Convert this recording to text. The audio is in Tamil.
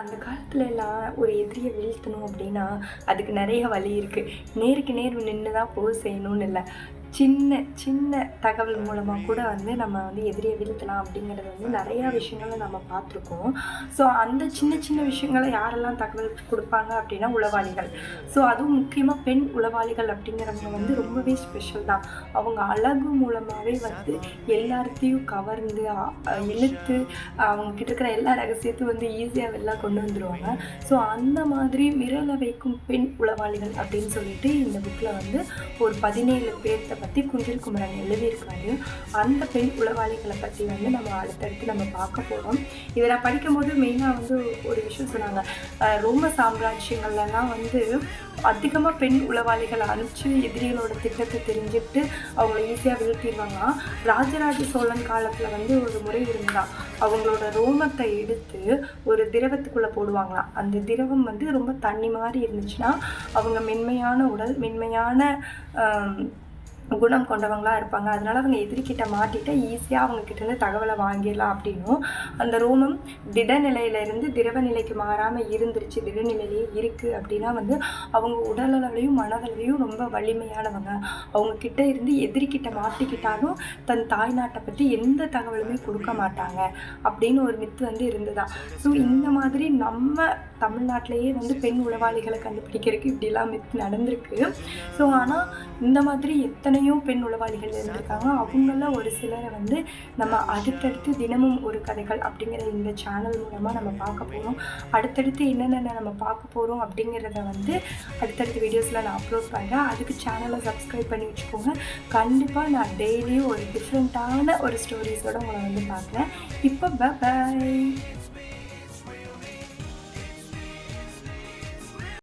அந்த காலத்துல எல்லாம் ஒரு எதிரியை வீழ்த்தணும் அப்படின்னா அதுக்கு நிறைய வழி இருக்குது நேருக்கு நேர் நின்று தான் போர் செய்யணும்னு இல்லை. சின்ன சின்ன தகவல் மூலமாக கூட வந்து நம்ம வந்து எதிரியை வீழ்த்தலாம் அப்படிங்கிறது வந்து நிறையா விஷயங்களை நம்ம பார்த்துருக்கோம். ஸோ அந்த சின்ன சின்ன விஷயங்களை யாரெல்லாம் தகவல் கொடுப்பாங்க அப்படின்னா உளவாளிகள். ஸோ அதுவும் முக்கியமாக பெண் உளவாளிகள் அப்படிங்கிறவங்க வந்து ரொம்பவே ஸ்பெஷல் தான். அவங்க அழகு மூலமாகவே வந்து எல்லாத்தையும் கவர்ந்து இழுத்து அவங்க கிட்ட இருக்கிற எல்லா ரகசியத்தையும் வந்து ஈஸியாக வெளில கொண்டு வந்துடுவாங்க ஸோ அந்த மாதிரி விரல வைக்கும் பெண் உளவாளிகள் அப்படின்னு சொல்லிட்டு இந்த புக்கில் வந்து ஒரு பதினேழு பேர்த்த பற்றி குஞ்சில் குமரன் எழுதியிருக்காரு. அந்த பெண் உளவாளிகளை பற்றி வந்து நம்ம அடுத்தடுத்து நம்ம பார்க்க போகிறோம் இதை நான் படிக்கும்போது மெயினாக வந்து ஒரு விஷயம் சொன்னாங்க. ரோம சாம்ராஜ்யங்கள்லாம் வந்து அதிகமாக பெண் உளவாளிகளை அனுப்பிச்சு எதிரிகளோட திட்டத்தை தெரிஞ்சுக்கிட்டு அவங்கள ஈஸியாக வீழ்த்திடுவாங்களாம் ராஜராஜ சோழன் காலத்தில் வந்து ஒரு முறை இருந்தா அவங்களோட ரோமத்தை எடுத்து ஒரு திரவத்துக்குள்ளே போடுவாங்களாம் அந்த திரவம் வந்து ரொம்ப தண்ணி மாதிரி இருந்துச்சுன்னா அவங்க மென்மையான உடல் மென்மையான குணம் கொண்டவங்களா இருப்பாங்க. அதனால அவங்க எதிரிக்கிட்ட மாட்டிட்டு ஈஸியாக அவங்க தகவலை வாங்கிடலாம் அப்படின்னும். அந்த ரோமம் திடநிலையிலேருந்து திரவ நிலைக்கு மாறாமல் இருந்துருச்சு. திடநிலையிலேயே இருக்குது அப்படின்னா வந்து அவங்க உடலளவுலையும் மனதளவையும் ரொம்ப வலிமையானவங்க. அவங்க கிட்ட இருந்து எதிரிக்கிட்ட மாட்டிக்கிட்டாலும் தன் தாய்நாட்டை பற்றி எந்த தகவலுமே கொடுக்க மாட்டாங்க அப்படின்னு ஒரு மித்து வந்து இருந்ததா. ஸோ இந்த மாதிரி நம்ம தமிழ்நாட்டிலேயே வந்து பெண் உளவாளிகளை கண்டுபிடிக்கிறதுக்கு இப்படிலாம் மித்து நடந்திருக்கு. ஸோ ஆனால் இந்த மாதிரி எத்தனையோ பெண் உளவாளிகள் இருந்திருக்காங்க. அவங்கள ஒரு சிலரை வந்து நம்ம அடுத்தடுத்து தினமும் ஒரு கதைகள் அப்படிங்கிற இந்த சேனல் மூலமாக நம்ம பார்க்க போகிறோம் அடுத்தடுத்து என்னென்ன நம்ம பார்க்க போகிறோம் அப்படிங்கிறத வந்து அடுத்தடுத்த வீடியோஸில் நான் அப்லோட் பண்ணுறேன் அதுக்கு சேனலை சப்ஸ்கிரைப் பண்ணி வச்சுக்கோங்க. கண்டிப்பாக நான் டெய்லியும் ஒரு டிஃப்ரெண்ட்டான ஒரு ஸ்டோரிஸோடு உங்களை வந்து பார்க்குறேன். இப்போ பாய்